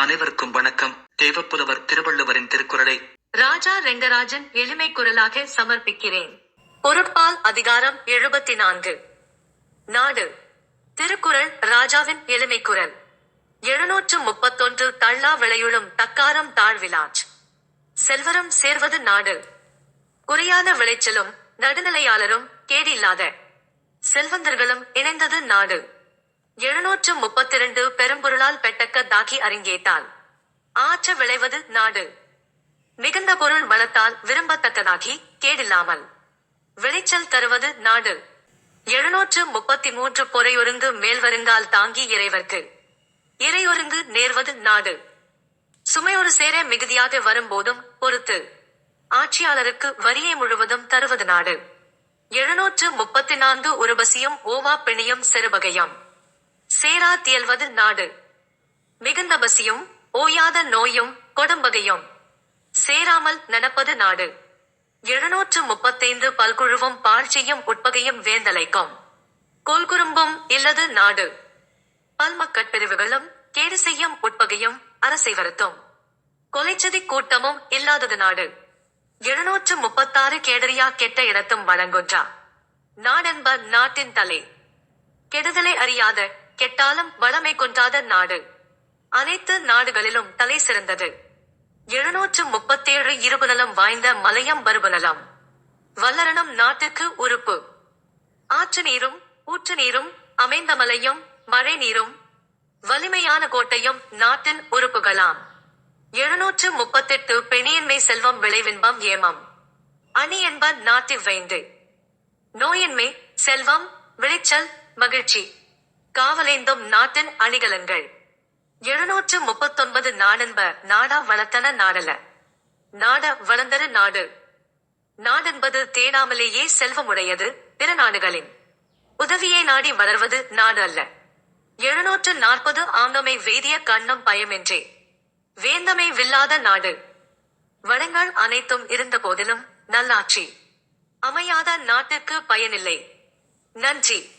அனைவருக்கும் வணக்கம். தேவப்புலவர் திருவள்ளுவரின் திருக்குறளை ராஜா ரெங்கராஜன் எளிமை குரலாக சமர்ப்பிக்கிறேன். பொருட்பால் அதிகாரம் எழுபத்தி நான்கு நாடு. திருக்குறள் ராஜாவின் எளிமை குரல். எழுநூற்று முப்பத்தொன்று தள்ளா விளையுளும் தக்காரம் தாழ்விலாச் செல்வரும் சேர்வது நாடு. குறையாத விளைச்சலும் நடுநிலையாளரும் கேடில்லாத. செல்வந்தர்களும் இணைந்தது நாடு. எழுநூற்று முப்பத்திரண்டு பெரும்பொருளால் பெட்டக்க தாக்கி அறிங்கேட்டால் ஆற்ற விளைவது நாடு. மிகுந்த பொருள் வளத்தால் விரும்பத்தக்கதாகி கேடில்லாமல். விளைச்சல் தருவது நாடு. எழுநூற்று முப்பத்தி மூன்று பொறையொருங்கு மேல்வருங்கால் தாங்கி இறைவர்க்கு. இறையொருங்கு நேர்வது நாடு. சுமையொரு சேர மிகுதியாக வரும்போதும் பொறுத்து. ஆட்சியாளருக்கு வரியை முழுவதும் தருவது நாடு. எழுநூற்று முப்பத்தி நான்கு உருபசியும் ஓவா பிணியும் செருபகையும். சேரா தியல்வது நாடு. மிகுந்த பசியும் ஓயாத நோயும் கொடம்பகையும். சேராமல் நடப்பது நாடு. எழுநூற்று முப்பத்தைந்து பல்குழுவும் பாழ்ச்சியும் உட்பகையும் வேந்தலைக்கும். கொல்குறும்பும் இல்லது நாடு. பல்மக்கட்பிரிவுகளும் கேடு செய்யும் உட்பகையும் அரசை வருத்தும். கொலைச்சதி கூட்டமும் இல்லாதது நாடு. எழுநூற்று முப்பத்தாறு கேடரியா கெட்ட இடத்தும் வழங்குன்றா. நாடென்ப நாட்டின் தலை. கெடுதலை அறியாத கெட்டாலும் வளமை கொண்டாத நாடு. அனைத்து நாடுகளிலும் தலை சிறந்தது. எழுநூற்று முப்பத்தேழு இருபுநலம் வாய்ந்த மலையம் பருபுநலம் வல்லரணம் நாட்டுக்கு உறுப்பு. ஆற்று நீரும் ஊற்று நீரும் அமைந்த மலையும் மழை நீரும் வலிமையான கோட்டையும் நாட்டின் உறுப்புகளாம். எழுநூற்று முப்பத்தெட்டு பெணியின்மை செல்வம் விளைவின்பம் ஏமம். அணி என்ப நாட்டில் வைந்து நோயின்மை செல்வம் விளைச்சல் மகிழ்ச்சி. காவலேந்தும் நாட்டின் அணிகலன்கள். எழுநூற்று முப்பத்தொன்பது நாடென்ப நாடா வளர்த்தன நாடல. நாட வளர்ந்தரு நாடு. நாடென்பது தேடாமலேயே செல்வமுடையது பிற நாடுகளின் உதவியை நாடி வளர்வது நாடு அல்ல. எழுநூற்று நாற்பது ஆங்கமை வேதிய கண்ணம் பயமென்றே. வேந்தமை வில்லாத நாடு. வளங்கள் அனைத்தும் இருந்த போதிலும் நல்லாட்சி. அமையாத நாட்டிற்கு பயனில்லை. நன்றி.